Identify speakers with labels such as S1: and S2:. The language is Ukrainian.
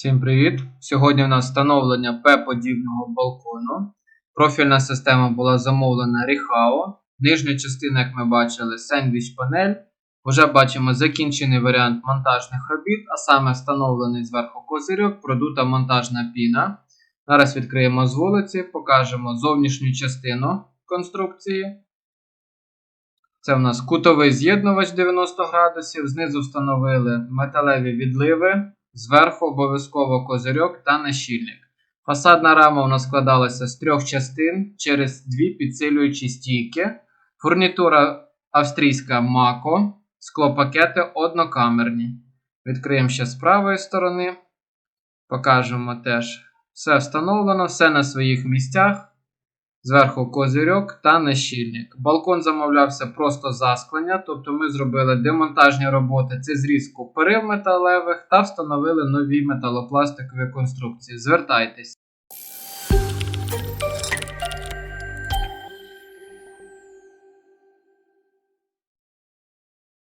S1: Всім привіт! Сьогодні у нас встановлення П-подібного балкону. Профільна система була замовлена Ріхао. Нижня частина, як ми бачили, сендвіч панель. Вже бачимо закінчений варіант монтажних робіт, а саме встановлений зверху козирьок, продута монтажна піна. Зараз відкриємо з вулиці, покажемо зовнішню частину конструкції. Це у нас кутовий з'єднувач 90 градусів. Знизу встановили металеві відливи. Зверху обов'язково козирьок та нащільник. Фасадна рама у нас складалася з трьох частин через дві підсилюючі стійки. Фурнітура австрійська Мако, склопакети однокамерні. Відкриємо ще з правої сторони. Покажемо теж. Все встановлено, все на своїх місцях. Зверху козирьок та нащільник. Балкон замовлявся просто засклення, тобто ми зробили демонтажні роботи, це зрізку перил металевих та встановили нові металопластикові конструкції. Звертайтесь.